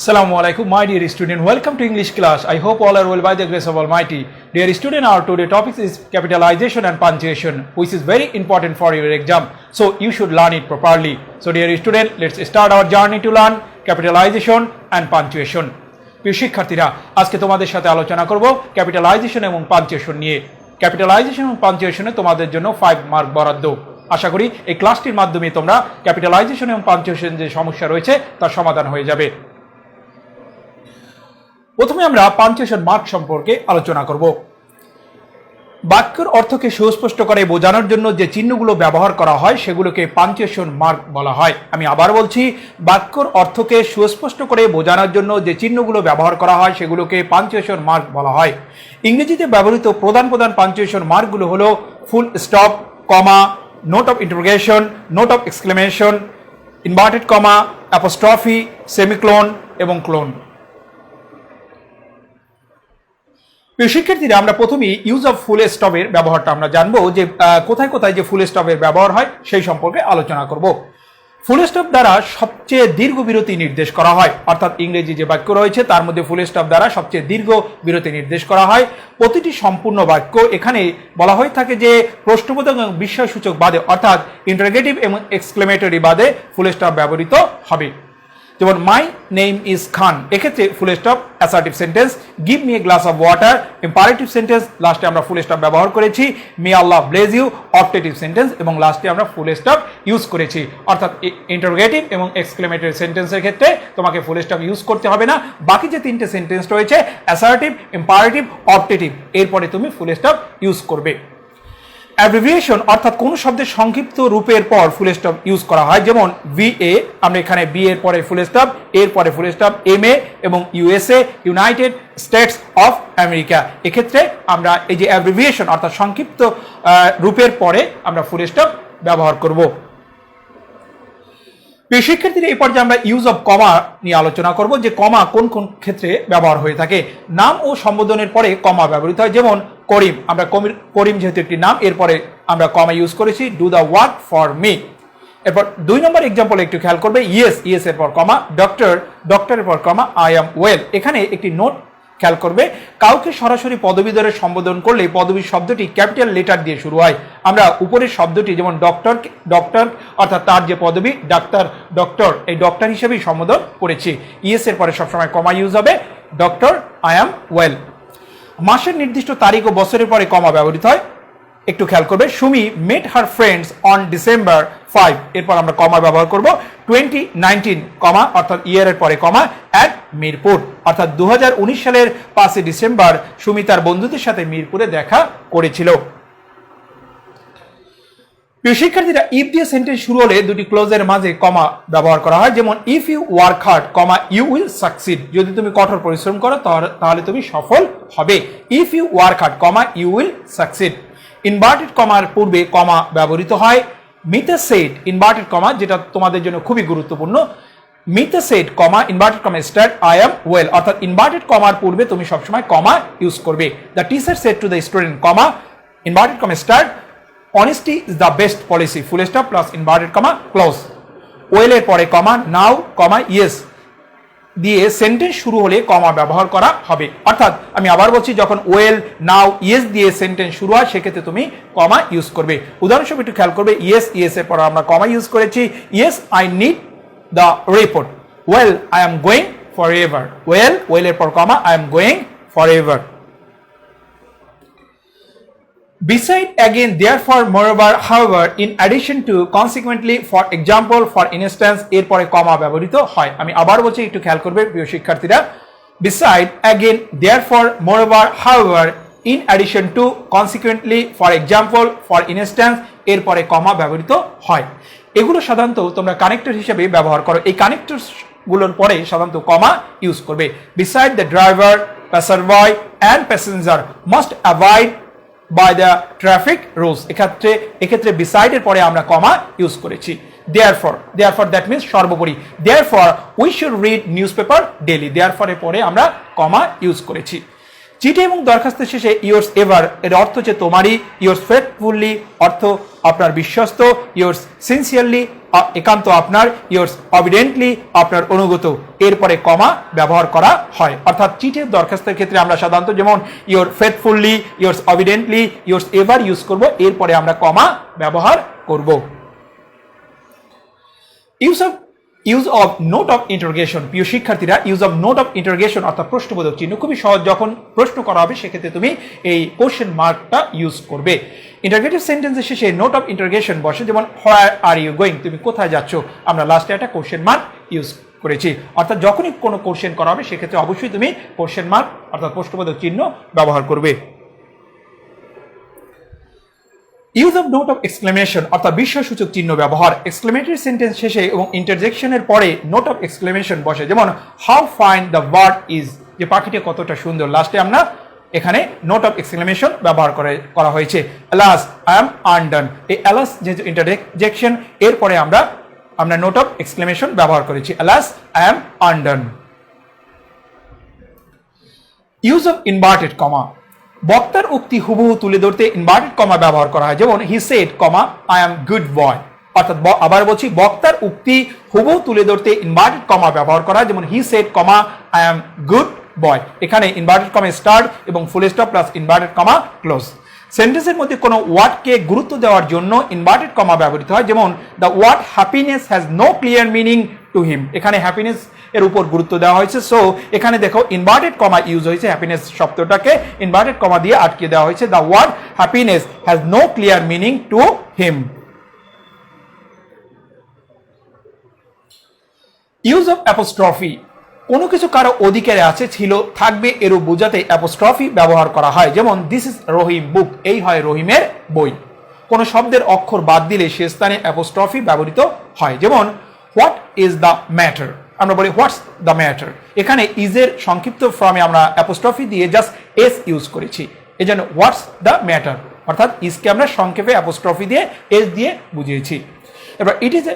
Assalamu alaikum, my dear student. Welcome to English class. I hope all are well by the grace of Almighty. Dear student, our today topic is capitalization and punctuation, which is very important for your exam. So you should learn it properly. So dear student, let's start our journey to learn capitalization and punctuation. প্রিয় শিক্ষার্থীরা আজকে তোমাদের সাথে আলোচনা করব capitalisation এবং punctuation নিয়ে capitalisation এবং পাঞ্চুয়েশনে তোমাদের জন্য ফাইভ মার্ক বরাদ্দ আশা করি এই ক্লাসটির মাধ্যমে তোমরা ক্যাপিটালাইজেশন এবং পাঞ্চুয়েশন যে সমস্যা রয়েছে তার সমাধান হয়ে যাবে প্রথমে আমরা পাঞ্চুয়েশন মার্ক সম্পর্কে আলোচনা করব। বাক্যের অর্থকে সুস্পষ্ট করে বোঝানোর জন্য যে চিহ্নগুলো ব্যবহার করা হয়, সেগুলোকে পাঞ্চুয়েশন মার্ক বলা হয়। আমি আবার বলছি, বাক্যর অর্থকে সুস্পষ্ট করে বোঝানোর জন্য যে চিহ্নগুলো ব্যবহার করা হয়, সেগুলোকে পাঞ্চুয়েশন মার্ক বলা হয়। ইংরেজিতে ব্যবহৃত প্রধান প্রধান পাঞ্চুয়েশন মার্কগুলো হলো full stop, comma, note of interrogation, note of exclamation, inverted comma, apostrophe, semicolon এবং ক্লোন প্রিয় শিক্ষার্থীরা, আমরা প্রথমেই ইউজ অফ ফুল স্টপের ব্যবহারটা আমরা জানব যে কোথায় কোথায় যে ফুল স্টপের ব্যবহার হয় সেই সম্পর্কে আলোচনা করব। ফুল স্টপ দ্বারা সবচেয়ে দীর্ঘ বিরতি নির্দেশ করা হয়। অর্থাৎ ইংরেজি যে বাক্য রয়েছে, তার মধ্যে ফুল স্টপ দ্বারা সবচেয়ে দীর্ঘ বিরতি নির্দেশ করা হয়। প্রতিটি সম্পূর্ণ বাক্য এখানে বলা হয়ে থাকে যে, প্রশ্নবোধক এবং বিস্ময়সূচক বাদে, অর্থাৎ ইন্টারগেটিভ এবং এক্সক্লেমেটরি বাদে ফুল স্টপ ব্যবহৃত হবে। যেমন মাই নেম ইজ খান এক্ষেত্রে full stop assertive sentence give me a glass of water imperative sentence লাস্টে আমরা ফুল স্টপ ব্যবহার করেছি may Allah bless you optative sentence এবং লাস্টে আমরা ফুল স্টপ ইউজ করেছি। অর্থাৎ ইন্টারোগেটিভ এবং এক্সক্লেমেটরি সেন্টেন্সের ক্ষেত্রে তোমাকে ফুল স্টপ ইউজ করতে হবে না। বাকি যে তিনটে সেন্টেন্স রয়েছে অ্যাসার্টিভ ইম্পারেটিভ অপটেটিভ এরপরে তুমি ফুল স্টপ ইউজ করবে। অ্যাব্রিভিয়েশন অর্থাৎ কোন শব্দের সংক্ষিপ্ত রূপের পর ফুল স্টপ ইউজ করা হয়। যেমন ভি এ আমরা এখানে বি এর পরে ফুল স্টপ এর পরে ফুল স্টপ এম এ এবং USA united states of America এক্ষেত্রে আমরা এই যে অ্যাব্রিভিয়েশন অর্থাৎ সংক্ষিপ্ত রূপের পরে আমরা ফুল স্টপ ব্যবহার করব। শিক্ষার্থীরা, এই পর্যায়ে আমরা ইউজ অফ কমা নিয়ে আলোচনা করব, যে কমা কোন কোন ক্ষেত্রে ব্যবহার হয়ে থাকে। নাম ও সম্বোধনের পরে কমা ব্যবহৃত হয়, যেমন করিম। আমরা কমির- করিম যেহেতু একটি নাম, এরপরে আমরা কমা ইউজ করেছি do the work for me এরপর দুই নম্বর এক্সাম্পল একটু খেয়াল করবে ইয়েস ইয়েস এর পর কমা ডক্টর ডক্টরের পর কমা আই এম ওয়েল এখানে একটি নোট খেয়াল করবে। কাউকে সরাসরি পদবী ধরে সম্বোধন করলে পদবী শব্দটি ক্যাপিটাল লেটার দিয়ে শুরু হয়। আমরা উপরের শব্দটি যেমন ডক্টর ডক্টর অর্থাৎ তার যে পদবী, ডাক্তার ডক্টর এই ডক্টর হিসেবেই সম্বোধন করেছি। ইএস এর পরে সবসময় কমা ইউজ হবে। ডক্টর আই অ্যাম ওয়েল মাসের নির্দিষ্ট তারিখ ও বছরের পরে কমা ব্যবহৃত হয়। একটু খেয়াল করবে। Sumi met her friends on December five এরপর আমরা কমা ব্যবহার করব। টোয়েন্টি নাইনটিন কমা, অর্থাৎ ইয়ারের পরে কমা অ্যাট মিরপুর। অর্থাৎ দু হাজার উনিশ সালের পাঁচই ডিসেম্বর সুমি তার বন্ধুদের সাথে মিরপুরে দেখা করেছিল। প্রিয় শিক্ষার্থীরা ইফ দিয়ে সেন্টেন্স শুরু হলে দুটি ক্লোজের মাঝে কমা ব্যবহার করা হয়। যেমন if you work hard comma you will succeed যদি তুমি কঠোর পরিশ্রম করো, তাহলে- তুমি সফল হবে। If you work hard comma you will succeed inverted কমার পূর্বে কমা ব্যবহৃত হয়। মিথে সেট ইনভার্টেড কমা, যেটা তোমাদের জন্য খুবই গুরুত্বপূর্ণ। মিথে said comma, inverted comma start, I am well. অর্থাৎ ইনভার্টেড কমার পূর্বে তুমি সবসময় কমা ইউজ করবে। The teacher said to the student, comma, inverted comma start. Honesty is the best policy. Full stop plus inverted comma, close. ওয়েলের পরে comma, নাও, কমা, yes. দিয়ে sentence শুরু হলে কমা ব্যবহার করা হবে। অর্থাৎ আমি আবার বলছি, যখন ওয়েল নাও ইয়েস দিয়ে সেন্টেন্স শুরু হয়, সেক্ষেত্রে তুমি কমা ইউজ করবে। উদাহরণস্বরূপ একটু খেয়াল করবে ইয়েস ইয়েস এর পর আমরা কমা ইউজ করেছি। Yes I need the report well I am going for ever well ওয়েলের পর comma I am going for ever Beside again, therefore, moreover, however, in addition to, consequently, for example, for instance, এরপরে কমা ব্যবহৃত হয় আমি আবার বলছি একটু খেয়াল করবে প্রিয় শিক্ষার্থীরা beside again, therefore, moreover, however, in addition to, consequently, for example, for instance, এরপরে কমা ব্যবহৃত হয় এগুলো সাধারণত তোমরা কানেক্টর হিসেবে ব্যবহার করো এই কানেক্টরগুলোর পরে সাধারণত কমা ইউজ করবে the driver passer by and passenger must avoid by the traffic rules এক্ষেত্রে এক্ষেত্রে বিসাইডের পরে আমরা কমা ইউজ করেছি। Therefore therefore that means সর্বোপরি। Therefore we should read newspaper daily দেয়ার ফরের পরে আমরা কমা ইউজ করেছি। চিঠি এবং দরখাস্তের শেষে ইয়োর্স এভার এর অর্থ হচ্ছে তোমারই ইয়োর্স ফেথফুললি অর্থ আপনার বিশ্বস্ত ইয়োর্স সিনসিয়ারলি একান্ত আপনার ইয়ার্স অভিডেন্টলি আপনার অনুগত। এরপরে কমা ব্যবহার করা হয়। অর্থাৎ চিঠের দরখাস্তের ক্ষেত্রে আমরা সাধারণত যেমন your faithfully yours obediently yours ever use করব, এরপরে আমরা কমা ব্যবহার করব। Use of use of note of interrogation প্রিয় শিক্ষার্থীরা use of note of interrogation অর্থাৎ প্রশ্নবোধক চিহ্ন খুবই সহজ। যখন প্রশ্ন করা হবে, সেক্ষেত্রে তুমি এই কোশ্চেন মার্কটা ইউজ করবে। ইন্টারগেটিভ সেন্টেন্সের শেষে নোট অফ ইন্টারোগেশন বসে, যেমন হোয়ার আর ইউ গোয়িং তুমি কোথায় যাচ্ছ? আমরা লাস্টে একটা কোশ্চেন মার্ক ইউজ করেছি। অর্থাৎ যখনই কোনো কোশ্চেন করা হবে, সেক্ষেত্রে অবশ্যই তুমি কোশ্চেন মার্ক অর্থাৎ প্রশ্নবোধক চিহ্ন ব্যবহার করবে। Use of note of exclamation অর্থাৎ বিশ্বসূচক চিহ্ন ব্যবহার এক্সক্লেমেটরি সেন্টেন্স শেষে এবং ইন্টারজেকশনের পরে নোট অফ এক্সক্লেমেশন বসে। যেমন how fine the word is যে পাখিটি কতটা সুন্দর। লাস্টে আমরা এখানে নোট অফ এক্সক্লেমেশন ব্যবহার করে, করা হয়েছে। অ্যালাস আই এম আনডান এই অ্যালাস যেহেতু ইন্টারজেকশন এরপরে আমরা আমরা নোট অফ এক্সক্লেমেশন ব্যবহার করেছি। Alas I am undone use of inverted comma বক্তার উক্তি হুবহু তুলে ধরতে ইনভার্টেড কমা ব্যবহার করা হয়। যেমন he said comma I am good boy অর্থাৎ আবার বলছি, বক্তার উক্তি হুবহু তুলে ধরতে ইনভার্টেড কমা ব্যবহার করা হয়। যেমন he said comma I am good boy এখানে ইনভার্টেড কমা স্টার্ট এবং full stop plus inverted comma close সেন্টেন্সের মধ্যে কোনো ওয়ার্ডকে গুরুত্ব দেওয়ার জন্য ইনভার্টেড কমা ব্যবহৃত হয়। যেমন the word happiness has no clear meaning to him এখানে হ্যাপিনেস এর উপর গুরুত্ব দেওয়া হয়েছে। সো এখানে দেখো ইনভার্টেড কমা ইউজ হয়েছে হ্যাপিনেস শব্দটাকে। ইনভার্টেড কমা দিয়ে আটকে দেওয়া হয়েছে the word happiness has no clear meaning to him use of apostrophe কোনো কিছু কারও অধিকারে আছে, ছিল, থাকবে এরূপ বোঝাতে অ্যাপোস্ট্রফি ব্যবহার করা হয়। যেমন দিস ইজ রহিম বুক এই হয় রহিমের বই। কোনো শব্দের অক্ষর বাদ দিলে সে স্থানে অ্যাপোস্ট্রফি ব্যবহৃত হয়। যেমন ইজ দ্য ম্যাটার আমরা বলি হোয়াটস দ্য ম্যাটার এখানে ইজের সংক্ষিপ্ত ফর্মে আমরা অ্যাপোস্ট্রফি দিয়ে জাস্ট এস ইউজ করেছি। এই জন্য হোয়াটস দ্য ম্যাটার অর্থাৎ ইজকে আমরা সংক্ষেপে অ্যাপোস্ট্রফি দিয়ে এস দিয়ে বুঝিয়েছি। এবার it is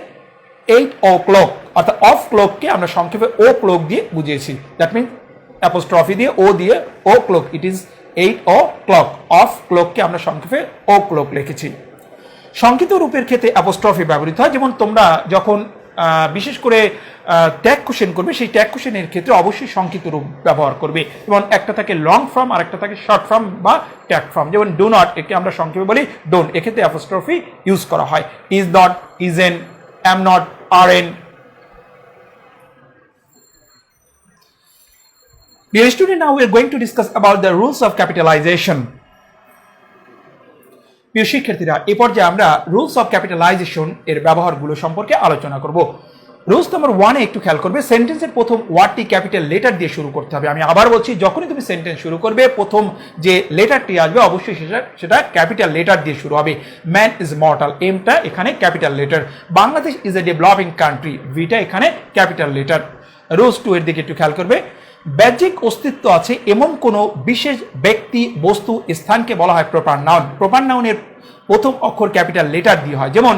eight o'clock অর্থাৎ অফ ক্লককে আমরা সংক্ষেপে ও ক্লক দিয়ে বুঝিয়েছি। দ্যাট মিনস অ্যাপোস্ট্রফি দিয়ে ও দিয়ে o'clock it is eight o'clock of ক্লককে আমরা সংক্ষেপে ও ক্লক লিখেছি। সংক্ষিপ্ত রূপের ক্ষেত্রে অ্যাপোস্ট্রফি ব্যবহৃত হয়। যেমন তোমরা যখন বিশেষ করে ট্যাগ কোশ্চেন করবে। সেই ট্যাগ কোশ্চেনের ক্ষেত্রে অবশ্যই সংক্ষিপ্ত রূপ ব্যবহার করবে। যেমন একটা থাকে লং ফর্ম আর একটা থাকে শর্ট ফর্ম বা ট্যাগ ফর্ম যেমন ডো নট একে আমরা সংক্ষেপে বলি ডোন্ট এক্ষেত্রে অ্যাপোস্ট্রফি ইউজ করা হয়। Is not is n am not are n Dear student, now we are going to discuss about the rules of capitalization. প্রিয় শিক্ষার্থীরা, এ পর্যায়ে আমরা রুলস অফ ক্যাপিটালাইজেশন এর ব্যবহারগুলো সম্পর্কে আলোচনা করব। রুলস নম্বর ওয়ানে একটু খেয়াল করবে সেন্টেন্সের প্রথম ওয়ার্ডটি ক্যাপিটাল লেটার দিয়ে শুরু করতে হবে। আমি আবার বলছি, যখনই তুমি সেন্টেন্স শুরু করবে, প্রথম যে লেটারটি আসবে, অবশ্যই সেটা সেটা ক্যাপিটাল লেটার দিয়ে শুরু হবে। ম্যান ইজ মর্টাল এমটা এখানে capital letter Bangladesh is a developing country ভিটা এখানে ক্যাপিটাল লেটার রোজ টু এর দিকে একটু খেয়াল করবে। বাহ্যিক অস্তিত্ব আছে এমন কোনো বিশেষ ব্যক্তি, বস্তু, স্থানকে বলা হয় প্রপার নাউন। প্রপার নাউনের প্রথম অক্ষর ক্যাপিটাল লেটার দিয়ে হয়। যেমন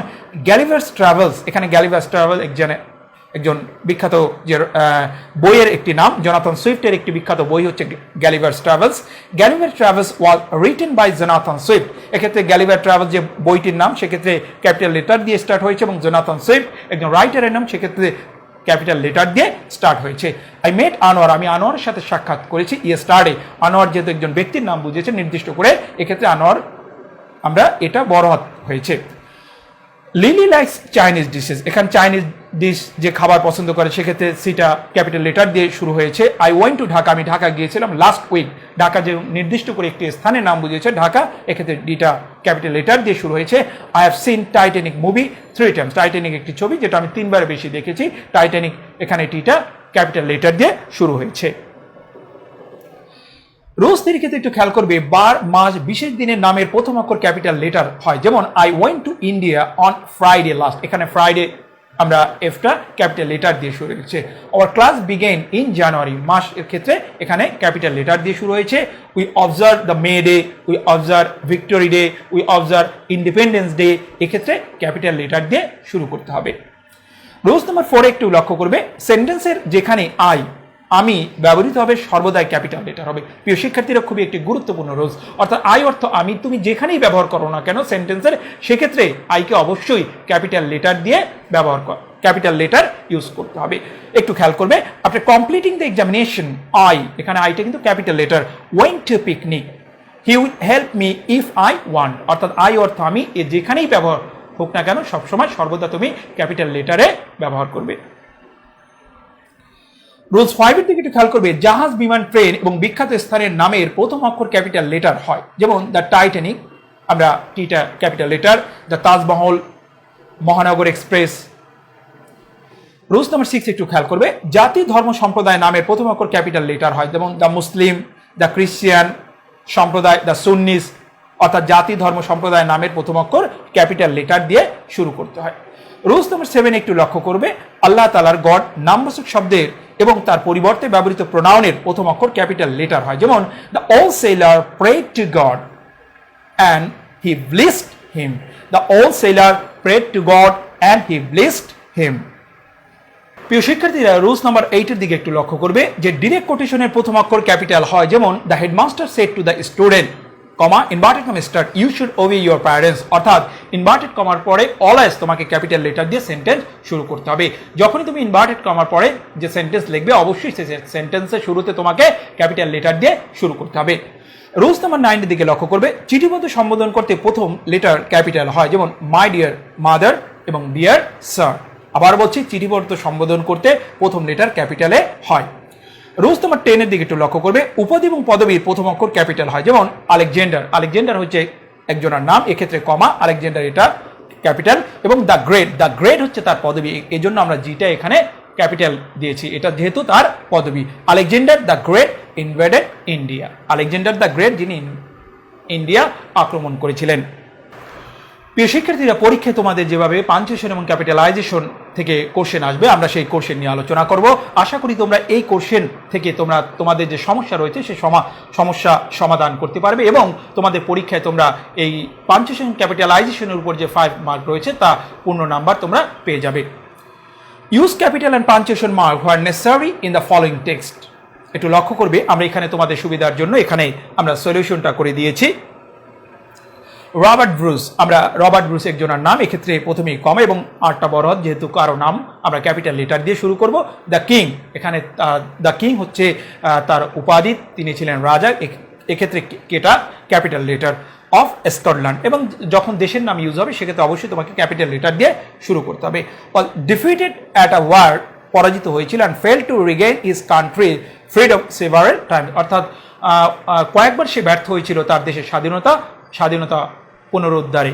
গ্যালিভার্স ট্রাভেলস, এখানে গ্যালিভার্স ট্রাভেল একজন একজন বিখ্যাত যে বইয়ের একটি নাম, জনাথন সুইফটের একটি বিখ্যাত বই হচ্ছে Gulliver's Travels. Gulliver Travels was written by Jonathan Swift. এক্ষেত্রে গ্যালিভার ট্রাভেলস যে বইটির নাম, সেক্ষেত্রে ক্যাপিটাল লেটার দিয়ে স্টার্ট হয়েছে এবং জনাথন সুইফট একজন রাইটারের নাম, সেক্ষেত্রে ক্যাপিটাল লেটার দিয়ে স্টার্ট হয়েছে। আই মেট আনোয়ার আমি আনোয়ারের সাথে সাক্ষাৎ করেছি ইয়ে স্টার্টে আনোয়ার যেহেতু একজন ব্যক্তির নাম বুঝেছে, নির্দিষ্ট করে এক্ষেত্রে আনোয়ার আমরা এটা বড় হয়েছে। লিলি লাইক্স চাইনিজ ডিশেস এখানে চাইনিজ ডিশ যে খাবার পছন্দ করে, সেক্ষেত্রে সিটা ক্যাপিটাল লেটার দিয়ে শুরু হয়েছে। আই ওয়েন্ট টু ঢাকা আমি ঢাকা গিয়েছিলাম লাস্ট উইক ঢাকা যে নির্দিষ্ট করে একটি স্থানের নাম বুঝিয়েছে ঢাকা, এক্ষেত্রে ডিটা ক্যাপিটাল লেটার দিয়ে শুরু হয়েছে। I have seen Titanic movie three times Titanic একটি ছবি যেটা আমি তিনবার বেশি দেখেছি। টাইটানিক এখানে টিটা ক্যাপিটাল লেটার দিয়ে শুরু হয়েছে। রোজ তির ক্ষেত্রে একটু খেয়াল করবে, বার মাস বিশেষ দিনের নামের প্রথম অক্ষর ক্যাপিটাল লেটার হয়। যেমন I went to India on Friday last এখানে ফ্রাইডে আমরা এফটা ক্যাপিটাল লেটার দিয়ে শুরু হয়েছে। Our class begin in January মাস এর ক্ষেত্রে এখানে ক্যাপিটাল লেটার দিয়ে শুরু হয়েছে। We observe the May day we observe victory day we observe independence day এক্ষেত্রে ক্যাপিটাল লেটার দিয়ে শুরু করতে হবে। রোজ নাম্বার ফোরে একটু লক্ষ্য করবে। সেন্টেন্সের যেখানে আই আমি ব্যবহৃত হবে সর্বদাই ক্যাপিটাল লেটার হবে। প্রিয় শিক্ষার্থীরা, খুবই একটি গুরুত্বপূর্ণ রোজ। অর্থাৎ আই অর্থ আমি, তুমি যেখানেই ব্যবহার করো না কেন সেন্টেন্সের সেক্ষেত্রে আইকে অবশ্যই ক্যাপিটাল লেটার দিয়ে ব্যবহার কর, ক্যাপিটাল লেটার ইউজ করতে হবে। একটু খেয়াল করবে আপনি কমপ্লিটিং দ্য এক্সামিনেশন আই এখানে আইটা কিন্তু capital letter went to picnic he will help me if I want অর্থাৎ আই অর্থ আমি, এ যেখানেই ব্যবহার হোক না কেন, সবসময় সর্বদা তুমি ক্যাপিটাল লেটারে ব্যবহার করবে। রোজ ফাইভের দিকে একটু খেয়াল করবে, জাহাজ, বিমান, ট্রেন এবং বিখ্যাত স্থানের নামের প্রথম অক্ষর ক্যাপিটাল লেটার হয়। যেমন দ্য টাইটানিক আমরা টিটা capital letter the Taj Mahal Mahanagar express. Rules number six একটু খেয়াল করবে, জাতি, ধর্ম, সম্প্রদায় নামের প্রথম অক্ষর ক্যাপিটাল লেটার হয়। যেমন দ্য মুসলিম দ্য ক্রিশ্চিয়ান সম্প্রদায় দ্য সুন্নিস অর্থাৎ জাতি, ধর্ম, সম্প্রদায় নামের প্রথম অক্ষর ক্যাপিটাল লেটার দিয়ে শুরু করতে হয়। রুলস নাম্বার সেভেন একটু লক্ষ্য করবে, আল্লাহ তালার গড নামবাচক শব্দের এবং তার পরিবর্তে ব্যবহৃত প্রোনাউনের প্রথম অক্ষর ক্যাপিটাল লেটার হয়। যেমন the old sailor pray to God and he blessed him the old sailor prayed to God and he blessed him প্রিয় শিক্ষার্থীরা রুলস নাম্বার এইটের দিকে একটু লক্ষ্য করবে, যে ডিরেক্ট কোটেশনের প্রথম অক্ষর ক্যাপিটাল হয়। যেমন the headmaster said to the student comma inverted comma start you should obey your parents অর্থাৎ ইনভার্টেড কমার পরে অলওয়েজ তোমাকে ক্যাপিটাল লেটার দিয়ে সেন্টেন্স শুরু করতে হবে। যখনই তুমি ইনভার্টেড কমার পরে যে সেন্টেন্স লিখবে, অবশ্যই সেই সেন্টেন্সের শুরুতে তোমাকে ক্যাপিটাল লেটার দিয়ে শুরু করতে হবে। রুলস নাম্বার নাইনের দিকে লক্ষ্য করবে। চিঠিবদ্ধ সম্বোধন করতে প্রথম লেটার ক্যাপিটাল হয়, যেমন মাই ডিয়ার মাদার এবং ডিয়ার স্যার আবার বলছি চিঠিবদ্ধ সম্বোধন করতে প্রথম লেটার ক্যাপিটালে হয়। রুলস তোমার টেনের দিকে একটু লক্ষ্য করবে। উপাধি এবং পদবীর প্রথম অক্ষর ক্যাপিটাল হয়। যেমন আলেকজেন্ডার। আলেকজেন্ডার হচ্ছে একজনের নাম, এক্ষেত্রে কমা। আলেকজেন্ডার এটা ক্যাপিটাল এবং দ্য গ্রেট। দ্য গ্রেট হচ্ছে তার পদবী। এই জন্য আমরা জিটা এখানে ক্যাপিটাল দিয়েছি। এটা যেহেতু তার পদবী। Alexander the great invaded India. Alexander the great যিনি ইন্ডিয়া আক্রমণ করেছিলেন। প্রিয় শিক্ষার্থীরা, পরীক্ষায় তোমাদের যেভাবে পাঞ্চুয়েশন এবং ক্যাপিটালাইজেশন থেকে কোশ্চেন আসবে, আমরা সেই কোশ্চেন নিয়ে আলোচনা করব। আশা করি তোমরা এই কোশ্চেন থেকে তোমরা, তোমাদের যে সমস্যা রয়েছে সেই সমস্যা সমাধান করতে পারবে এবং তোমাদের পরীক্ষায় তোমরা এই পাঞ্চুয়েশন ক্যাপিটালাইজেশনের উপর যে ফাইভ মার্ক রয়েছে, তা পূর্ণ নাম্বার তোমরা পেয়ে যাবে। Use capital and punctuation mark where necessary in the following text একটু লক্ষ্য করবে, আমরা এখানে তোমাদের সুবিধার জন্য এখানে আমরা সলিউশনটা করে দিয়েছি। রবার্ট ব্রুস, আমরা রবার্ট ব্রুস একজনের নাম, এক্ষেত্রে প্রথমেই কম এবং আটটা বড় যেহেতু কারও নাম, আমরা ক্যাপিটাল লেটার দিয়ে শুরু করব। দ্য কিং, এখানে দ্য কিং হচ্ছে তার উপাধি, তিনি ছিলেন রাজা এক্ষেত্রে কেটা? Capital letter of Scotland. এবং যখন দেশের নাম ইউজ হবে, সেক্ষেত্রে অবশ্যই তোমাকে ক্যাপিটাল লেটার দিয়ে শুরু করতে হবে। ডিফিটেড অ্যাট আ ওয়ার পরাজিত হয়েছিল and fail to regain his country freedom several time অর্থাৎ কয়েকবার সে ব্যর্থ হয়েছিল তার দেশের স্বাধীনতা স্বাধীনতা পুনরুদ্ধারে।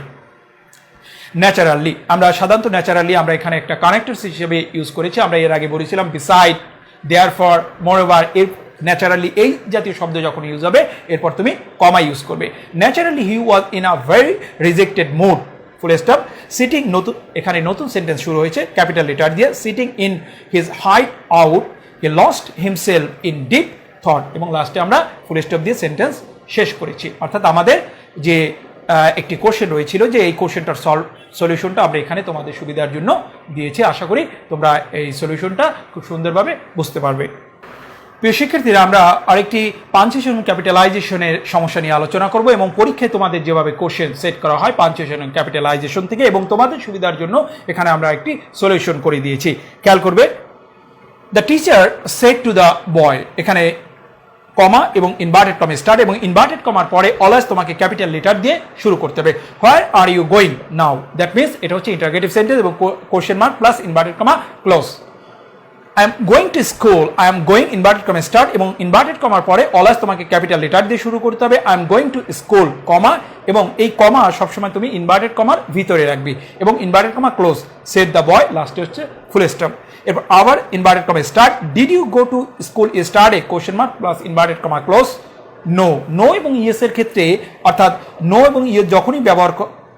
ন্যাচারালি আমরা সাধারণত ন্যাচারালি আমরা এখানে একটা কানেক্টরস হিসেবে ইউজ করেছি। আমরা এর আগে বলেছিলাম বিসাইড দেয়ার ফর মোরওভার এর ন্যাচারালি এই জাতীয় শব্দ যখন ইউজ হবে, এরপর তুমি কমা ইউজ করবে। Naturally he was in a very rejected mood full stop sitting নতুন, এখানে নতুন সেন্টেন্স শুরু হয়েছে ক্যাপিটাল লেটার দিয়ে sitting in his hideout he lost himself in deep thought এবং লাস্টে আমরা ফুল স্টপ দিয়ে সেন্টেন্স শেষ করেছি। অর্থাৎ আমাদের যে একটি কোশ্চেন রয়েছিল যে এই কোশ্চেনটার সলভ সলিউশনটা আমরা এখানে তোমাদের সুবিধার জন্য দিয়েছি। আশা করি তোমরা এই সলিউশনটা খুব সুন্দরভাবে বুঝতে পারবে। প্রিয় শিক্ষার্থীরা, আমরা আরেকটি পাঞ্চুয়েশন ক্যাপিটালাইজেশনের সমস্যা নিয়ে আলোচনা করব এবং পরীক্ষায় তোমাদের যেভাবে কোশ্চেন সেট করা হয় পাঞ্চুয়েশন ক্যাপিটালাইজেশন থেকে এবং তোমাদের সুবিধার জন্য এখানে আমরা একটি সলিউশন করে দিয়েছি। খেয়াল করবে the teacher said to the boy এখানে কমা এবং ইনভার্টেড কমে স্টার্ট এবং ইনভার্টেড কমার পরে অলওয়েজ তোমাকে ক্যাপিটাল লেটার দিয়ে শুরু করতে হবে। Where are you going now that means এটা হচ্ছে ইন্টারগেটিভ সেন্টেন্স এবং question mark plus inverted comma close I am going to school I am going inverted comma start এবং ইনভার্টেড কমার পরে অলওয়েজ তোমাকে ক্যাপিটাল লেটার দিয়ে শুরু করতে হবে। I am going to school comma এবং এই কমা সবসময় তুমি ইনভার্টেড কমার ভিতরে রাখবি। এবং inverted comma close said the boy লাস্টে হচ্ছে ফুল স্টপ এরপর আবার inverted comma start did you go to school start a question mark plus inverted comma close no no এবং ইয়েস এর ক্ষেত্রে, অর্থাৎ নো এবং ইয়ে যখনই ব্যবহার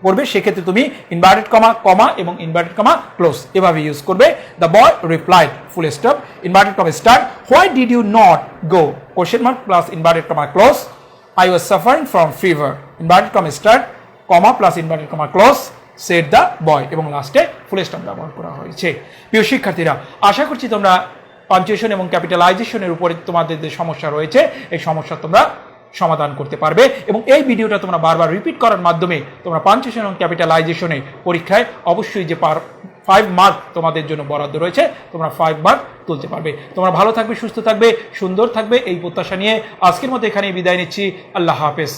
করবে, সেক্ষেত্রে তুমি ইনভার্টেড কমা কমা এবং ইনভার্টেড কমা ক্লোজ এভাবে ইউজ করবে। The boy replied full stop inverted comma start why did you not go question mark plus inverted comma close I was suffering from fever inverted comma start comma plus inverted comma close said the boy এবং লাস্টে ফুল stop ব্যবহার করা হয়েছে। প্রিয় শিক্ষার্থীরা, আশা করছি তোমরা punctuation এবং ক্যাপিটালাইজেশনের উপরে তোমাদের যে সমস্যা রয়েছে, এই সমস্যা তোমরা সমাধান করতে পারবে। এবং এই ভিডিওটা তোমরা বারবার রিপিট করার মাধ্যমে তোমরা পাঞ্চেশন এবং ক্যাপিটালাইজেশনে পরীক্ষায় অবশ্যই যে পার ফাইভ মার্ক তোমাদের জন্য বরাদ্দ রয়েছে, তোমরা ফাইভ মার্ক তুলতে পারবে। তোমরা ভালো থাকবে, সুস্থ থাকবে, সুন্দর থাকবে এই প্রত্যাশা নিয়ে। আজকের মতো এখানেই বিদায় নিচ্ছি। আল্লাহ হাফেজ।